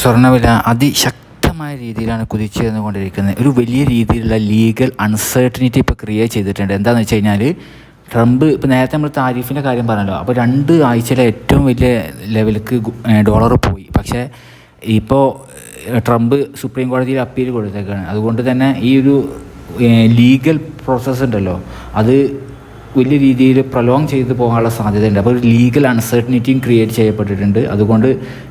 സ്വർണവില അതിശക്തമായ രീതിയിലാണ് കുതിച്ചു വന്നുകൊണ്ടിരിക്കുന്നത് ഒരു വലിയ രീതിയിലുള്ള ലീഗൽ അൺസർട്ടനിറ്റി ഇപ്പോൾ ക്രിയേറ്റ് ചെയ്തിട്ടുണ്ട്. എന്താണെന്ന് വെച്ച് കഴിഞ്ഞാൽ ട്രംപ് ഇപ്പോൾ നേരത്തെ നമ്മൾ താരിഫിന്റെ കാര്യം പറഞ്ഞല്ലോ. അപ്പോൾ രണ്ട് ആഴ്ചയിലെ ഏറ്റവും വലിയ ലെവലിലേക്ക് ഡോളർ പോയി. പക്ഷേ ഇപ്പോൾ ട്രംപ് സുപ്രീം കോടതിയിൽ അപ്പീൽ കൊടുത്തേക്കാണ്. അതുകൊണ്ട് തന്നെ ഈ ഒരു ലീഗൽ പ്രോസസ്സ് ഉണ്ടല്ലോ. അത് വലിയ രീതിയിൽ പ്രൊലോങ് ചെയ്ത് പോകാനുള്ള സാധ്യതയുണ്ട്. അപ്പോൾ ഒരു ലീഗൽ അൺസർട്ടനിറ്റിയും ക്രിയേറ്റ് ചെയ്യപ്പെട്ടിട്ടുണ്ട്. അതുകൊണ്ട്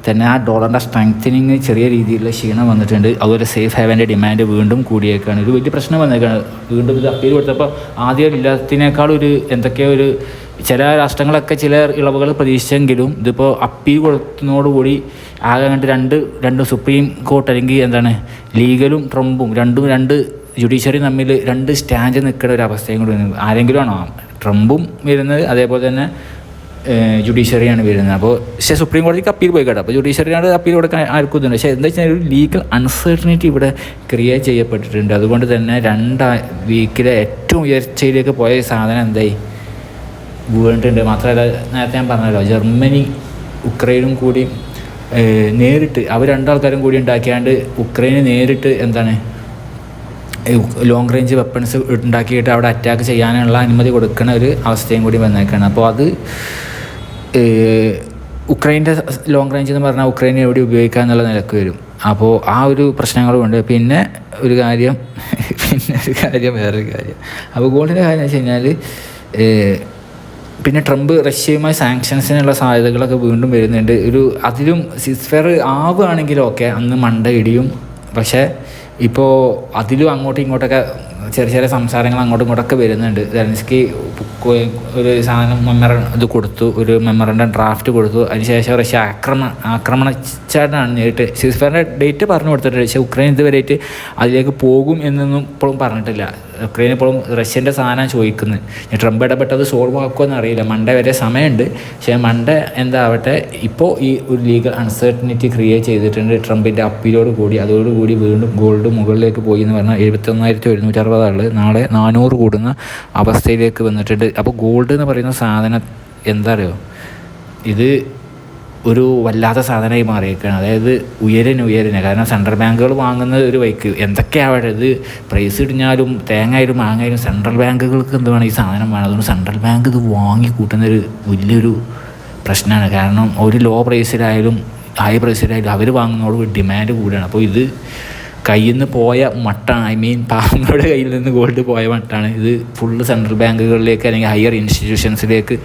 തന്നെ ആ ഡോളറിന്റെ സ്ട്രെങ്തനിങ് ചെറിയ രീതിയിലുള്ള ക്ഷീണം വന്നിട്ടുണ്ട്. അതുപോലെ സേഫ് ഹാവന്റെ ഡിമാൻഡ് വീണ്ടും കൂടിയേക്കാണ്. ഒരു വലിയ പ്രശ്നം വന്നേക്കാണ്. വീണ്ടും ഇത് അപ്പീൽ കൊടുത്തപ്പോൾ ആദ്യം ഇല്ലാത്തതിനേക്കാൾ ഒരു എന്തൊക്കെയോ ഒരു ചില രാഷ്ട്രങ്ങളൊക്കെ ചില ഇളവുകൾ പ്രതീക്ഷിച്ചെങ്കിലും ഇതിപ്പോൾ അപ്പീൽ കൊടുത്തതോടുകൂടി ആകെ കണ്ട് രണ്ട് രണ്ട് സുപ്രീം കോർട്ട് അല്ലെങ്കിൽ എന്താണ് ലീഗലും ട്രംപും രണ്ടും രണ്ട് ജുഡീഷ്യറി തമ്മിൽ രണ്ട് സ്റ്റാൻഡ് നിൽക്കുന്ന ഒരു അവസ്ഥയും കൂടി ആരെങ്കിലും ആണോ? ട്രംപും വരുന്നത് അതേപോലെ തന്നെ ജുഡീഷ്യറിയാണ് വരുന്നത്. അപ്പോൾ പക്ഷേ സുപ്രീം കോടതിക്ക് അപ്പീൽ പോയി കേട്ടോ. അപ്പോൾ ജുഡീഷ്യറിയാണ് അപ്പീൽ കൊടുക്കാൻ ആർക്കും ഇതുണ്ട് പക്ഷേ എന്താ വെച്ചാൽ ഒരു ലീഗൽ അൺസർട്ടനിറ്റി ഇവിടെ ക്രിയേറ്റ് ചെയ്യപ്പെട്ടിട്ടുണ്ട്. അതുകൊണ്ട് തന്നെ രണ്ടാ വീക്കിലെ ഏറ്റവും ഉയർച്ചയിലേക്ക് പോയ സാധനം എന്തായി? വീണിട്ടുണ്ട്. മാത്രമല്ല നേരത്തെ ഞാൻ പറഞ്ഞല്ലോ ജർമ്മനി ഉക്രൈനും കൂടി നേരിട്ട് അവർ രണ്ടാൾക്കാരും കൂടി ഉണ്ടാക്കിയാണ്ട് ഉക്രൈന് നേരിട്ട് എന്താണ് ലോങ് റേഞ്ച് വെപ്പൺസ് ഉണ്ടാക്കിയിട്ട് അവിടെ അറ്റാക്ക് ചെയ്യാനുള്ള അനുമതി കൊടുക്കുന്ന ഒരു അവസ്ഥയും കൂടി വന്നേക്കാണ്. അപ്പോൾ അത് ഉക്രൈന്റെ ലോങ് റേഞ്ച് എന്ന് പറഞ്ഞാൽ ഉക്രൈൻ എവിടെ ഉപയോഗിക്കുക എന്നുള്ള നിലയ്ക്ക് വരും. അപ്പോൾ ആ ഒരു പ്രശ്നങ്ങളുമുണ്ട് പിന്നെ ഒരു കാര്യം പിന്നെ ഒരു കാര്യം വേറൊരു കാര്യം. അപ്പോൾ ഗോൾഡിന്റെ കാര്യം വെച്ച് കഴിഞ്ഞാൽ പിന്നെ ട്രംപ് റഷ്യയുമായി സാങ്ഷൻസിനുള്ള സാധ്യതകളൊക്കെ വീണ്ടും വരുന്നുണ്ട്. ഒരു അതിലും സിസ്ഫെയർ ആവുകയാണെങ്കിലും ഒക്കെ അന്ന് മണ്ട ഇടിയും പക്ഷേ ഇപ്പോൾ അതിലും അങ്ങോട്ടും ഇങ്ങോട്ടൊക്കെ ചെറിയ ചെറിയ സംസാരങ്ങൾ അങ്ങോട്ടും ഇങ്ങോട്ടൊക്കെ വരുന്നുണ്ട്. സെലൻസ്കി ഒരു സാധനം മെമ്മറ ഇത് കൊടുത്തു ഒരു മെമ്മറണ്ടം ഡ്രാഫ്റ്റ് കൊടുത്തു. അതിനുശേഷം റഷ്യ ആക്രമണ ആക്രമണച്ചാട്ടാണ് നേരിട്ട്. സിസ്ഫയറിന്റെ ഡേറ്റ് പറഞ്ഞു കൊടുത്തിട്ടുണ്ട്. പക്ഷേ ഉക്രൈൻ ഇതുവരെയായിട്ട് അതിലേക്ക് പോകും എന്നൊന്നും ഇപ്പോഴും പറഞ്ഞിട്ടില്ല. ഉക്രൈൻ ഇപ്പോഴും റഷ്യന്റെ സാധനം ചോദിക്കുന്നത്. ട്രംപ് ഇടപെട്ടത് സോൾവ് ആക്കുമെന്ന് അറിയില്ല. മൺഡേ വരെ സമയമുണ്ട്. പക്ഷേ മൺഡേ എന്താവട്ടെ ഇപ്പോൾ ഈ ഒരു ലീഗൽ അൺസർട്ടനിറ്റി ക്രിയേറ്റ് ചെയ്തിട്ടുണ്ട് ട്രംപിന്റെ അപ്പീലോട് കൂടി. അതോടുകൂടി വീണ്ടും ഗോൾഡ് മുകളിലേക്ക് പോയി എന്ന് പറഞ്ഞാൽ എഴുപത്തൊന്നായിരത്തി ഒരുന്നൂറ്റി അറുപതാണ് നാളെ നാനൂറ് കൂടുന്ന അവസ്ഥയിലേക്ക് വന്നിട്ടുണ്ട്. അപ്പോൾ ഗോൾഡ് എന്ന് പറയുന്ന സാധനം എന്താ അറിയോ ഇത് ഒരു വല്ലാത്ത സാധനമായി മാറിയേക്കാണ്. അതായത് ഉയരന് ഉയരന്. കാരണം സെൻട്രൽ ബാങ്കുകൾ വാങ്ങുന്ന ഒരു വൈക്ക് എന്തൊക്കെയാവട്ടെ ഇത് പ്രൈസ് ഇടിഞ്ഞാലും തേങ്ങയായാലും മാങ്ങയായാലും സെൻട്രൽ ബാങ്കുകൾക്ക് എന്ത് വേണം? ഈ സാധനം വേണം. അതുകൊണ്ട് സെൻട്രൽ ബാങ്ക് ഇത് വാങ്ങി കൂട്ടുന്നൊരു വലിയൊരു പ്രശ്നമാണ്. കാരണം ഒരു ലോ പ്രൈസിലായാലും ഹൈ പ്രൈസിലായാലും അവർ വാങ്ങുന്നതോട് ഡിമാൻഡ് കൂടുകയാണ്. അപ്പോൾ ഇത് കയ്യിൽ നിന്ന് പോയ മട്ടാണ് ഐ മീൻ പാവങ്ങളുടെ കയ്യിൽ നിന്ന് ഗോൾഡ് പോയ മട്ടാണ്. ഇത് ഫുള്ള് സെൻട്രൽ ബാങ്കുകളിലേക്ക് അല്ലെങ്കിൽ ഹയർ ഇൻസ്റ്റിറ്റ്യൂഷൻസിലേക്ക്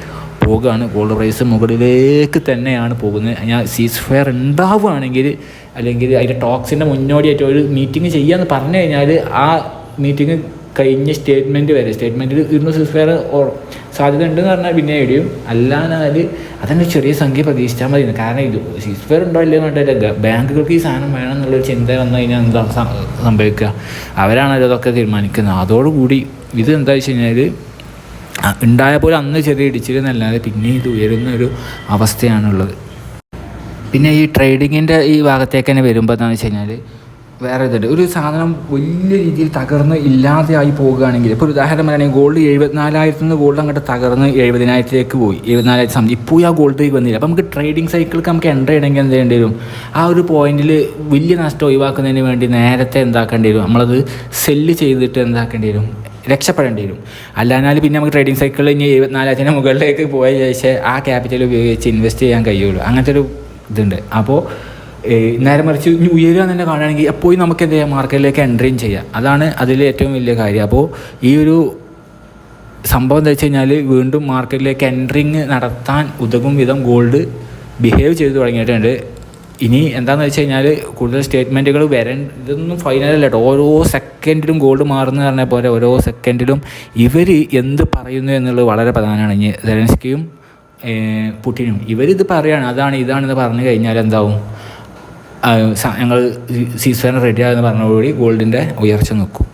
പോകുകയാണ് ഗോൾഡ് പ്രൈസ് മുകളിലേക്ക് തന്നെയാണ് പോകുന്നത്. ഞാൻ സീസ് ഫെയർ ഉണ്ടാവുകയാണെങ്കിൽ അല്ലെങ്കിൽ അതിന്റെ ടോക്സിന്റെ മുന്നോടിയായിട്ട് ഒരു മീറ്റിംഗ് ചെയ്യാമെന്ന് പറഞ്ഞു കഴിഞ്ഞാൽ ആ മീറ്റിംഗ് കഴിഞ്ഞ സ്റ്റേറ്റ്മെന്റ് വരെ സ്റ്റേറ്റ്മെന്റിൽ ഇരുന്ന് സീസ് ഫെയർ സാധ്യത ഉണ്ടെന്ന് പറഞ്ഞാൽ പിന്നെ എടിയും അല്ലാന്നാൽ അതന്നെ ചെറിയ സംഖ്യ പ്രതീക്ഷിച്ചാൽ മതി. കാരണം ഇത് സീസ് ഫെയർ ഉണ്ടോ ഇല്ലയോ പറഞ്ഞില്ല ബാങ്കുകൾക്ക് ഈ സാധനം വേണം എന്നുള്ളൊരു ചിന്ത വന്നു കഴിഞ്ഞാൽ എന്താ സംഭവിക്കുക? അവരാണല്ലോ അതൊക്കെ തീരുമാനിക്കുന്നത്. അതോടുകൂടി ഇത് എന്താ വെച്ച് കഴിഞ്ഞാൽ ഉണ്ടായ പോലെ അന്ന് ചെറിയ ഇടിച്ചിരുന്നല്ലാതെ പിന്നെ ഇത് ഉയരുന്ന ഒരു അവസ്ഥയാണുള്ളത്. പിന്നെ ഈ ട്രേഡിങ്ങിന്റെ ഈ ഭാഗത്തേക്ക് തന്നെ വരുമ്പോൾ എന്താണെന്ന് വെച്ച് കഴിഞ്ഞാൽ വേറെ ഇതുണ്ട്. ഒരു സാധനം വലിയ രീതിയിൽ തകർന്ന് ഇല്ലാതെയായി പോകുകയാണെങ്കിൽ ഇപ്പോൾ ഉദാഹരണം പറയുകയാണെങ്കിൽ ഗോൾഡ് എഴുപത്തിനാലായിരത്തിൽ നിന്ന് ഗോൾഡ് അങ്ങോട്ട് തകർന്ന് എഴുപതിനായിരത്തിലേക്ക് പോയി. എഴുപതിനായിരത്തി സംതിങ് ഇപ്പോൾ ആ ഗോൾഡിലേക്ക് വന്നില്ല. അപ്പോൾ നമുക്ക് ട്രേഡിംഗ് സൈക്കിൾക്ക് നമുക്ക് എന്റർ ചെയ്യണമെങ്കിൽ എന്ത് ചെയ്യേണ്ടി വരും? ആ ഒരു പോയിന്റിൽ വലിയ നഷ്ടം ഒഴിവാക്കുന്നതിന് വേണ്ടി നേരത്തെ എന്താക്കേണ്ടി വരും? നമ്മളത് സെല്ല് ചെയ്തിട്ട് എന്താക്കേണ്ടി വരും? രക്ഷപ്പെടേണ്ടി വരും. അല്ലാഞ്ഞാൽ പിന്നെ നമുക്ക് ട്രേഡിംഗ് സൈക്കിൾ ഇനി എഴുപത്തിനാലായിരത്തിന് മുകളിലേക്ക് പോയ ശേഷം ആ ക്യാപിറ്റൽ ഉപയോഗിച്ച് ഇൻവെസ്റ്റ് ചെയ്യാൻ കഴിയുള്ളൂ. അങ്ങനത്തെ ഒരു ഇതുണ്ട്. അപ്പോൾ നേരെ മറിച്ച് ന്യൂ ഉയരുക തന്നെ കാണുകയാണെങ്കിൽ എപ്പോഴും നമുക്ക് എന്ത് ചെയ്യാം? മാർക്കറ്റിലേക്ക് എൻട്രിയും ചെയ്യാം. അതാണ് അതിൽ ഏറ്റവും വലിയ കാര്യം. അപ്പോൾ ഈ ഒരു സംഭവം എന്താ വെച്ച് കഴിഞ്ഞാൽ വീണ്ടും മാർക്കറ്റിലേക്ക് എൻട്രിങ് നടത്താൻ ഉതകും വിധം ഗോൾഡ് ബിഹേവ് ചെയ്ത് തുടങ്ങിയിട്ടുണ്ട്. ഇനി എന്താണെന്ന് വെച്ച് കഴിഞ്ഞാൽ കൂടുതൽ സ്റ്റേറ്റ്മെന്റുകൾ വരൻ ഇതൊന്നും ഫൈനലല്ല കേട്ടോ. ഓരോ സെക്കൻഡിലും ഗോൾഡ് മാറുന്ന പറഞ്ഞ പോലെ ഓരോ സെക്കൻഡിലും ഇവർ എന്ത് പറയുന്നു എന്നുള്ളത് വളരെ പ്രധാനമാണ്. ഇനി സെലൻസ്കിയും പുട്ടിനും ഇവരിത് പറയുകയാണ് അതാണ് ഇതാണെന്ന് പറഞ്ഞു കഴിഞ്ഞാൽ എന്താവും? ഞങ്ങൾ സീസൺ റെഡി ആകുന്ന പറഞ്ഞതോടുകൂടി ഗോൾഡിന്റെ ഉയർച്ച നിൽക്കും